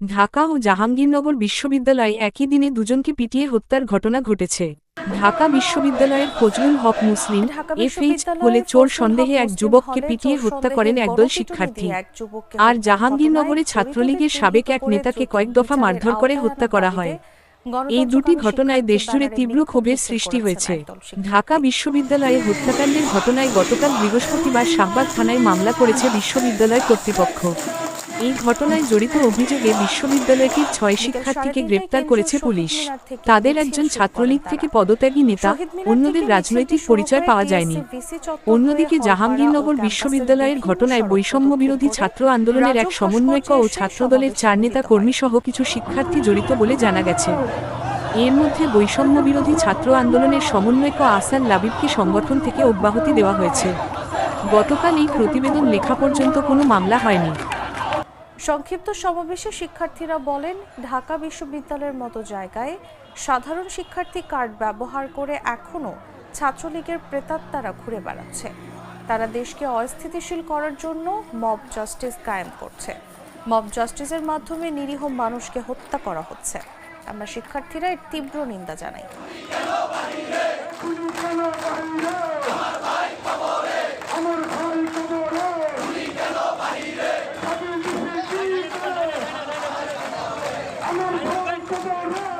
ঢাকা ও জাহাঙ্গীরনগর বিশ্ববিদ্যালয়ে একই দিনে দুজনকে পিটিয়ে হত্যার ঘটনা ঘটেছে। ঢাকা বিশ্ববিদ্যালয়ের ফজলুল হক মুসলিম এফএইচ বলে চোর সন্দেহে এক যুবককে পিটিয়ে হত্যা করেন একদল শিক্ষার্থী। আর জাহাঙ্গীরনগরে ছাত্রলীগের সাবেক এক নেতাকে কয়েক দফা মারধর করে হত্যা করা হয়। এই দুটি ঘটনায় দেশজুড়ে তীব্র ক্ষোভের সৃষ্টি হয়েছে। ঢাকা বিশ্ববিদ্যালয়ে হত্যাকাণ্ডের ঘটনায় গতকাল বৃহস্পতিবার শাহবাগ থানায় মামলা করেছে বিশ্ববিদ্যালয় কর্তৃপক্ষ। এই ঘটনায় জড়িত অভিযোগে বিশ্ববিদ্যালয়টির ছয় শিক্ষার্থীকে গ্রেপ্তার করেছে পুলিশ। তাদের একজন ছাত্রলীগ থেকে পদত্যাগী নেতা, অন্যদের রাজনৈতিক পরিচয় পাওয়া যায়নি। অন্যদিকে জাহাঙ্গীরনগর বিশ্ববিদ্যালয়ের ঘটনায় বৈষম্য বিরোধী ছাত্র আন্দোলনের এক সমন্বয়ক ও ছাত্রদলের চার নেতা কর্মীসহ কিছু শিক্ষার্থী জড়িত বলে জানা গেছে। এর মধ্যে বৈষম্য বিরোধী ছাত্র আন্দোলনের সমন্বয়ক আসান লাবিবকে সংগঠন থেকে অব্যাহতি দেওয়া হয়েছে। গতকাল এই প্রতিবেদন লেখা পর্যন্ত কোনো মামলা হয়নি। সংক্ষিপ্ত সমাবেশে শিক্ষার্থীরা বলেন, ঢাকা বিশ্ববিদ্যালয়ের মতো জায়গায় সাধারণ শিক্ষার্থী কার্ড ব্যবহার করে এখনও ছাত্রলীগের প্রেতাত্মারা ঘুরে বেড়াচ্ছে। তারা দেশকে অস্থিতিশীল করার জন্য মব জাস্টিস কায়েম করছে। মব জাস্টিসের মাধ্যমে নিরীহ মানুষকে হত্যা করা হচ্ছে। আমরা শিক্ষার্থীরা এর তীব্র নিন্দা জানাই। Come on, run!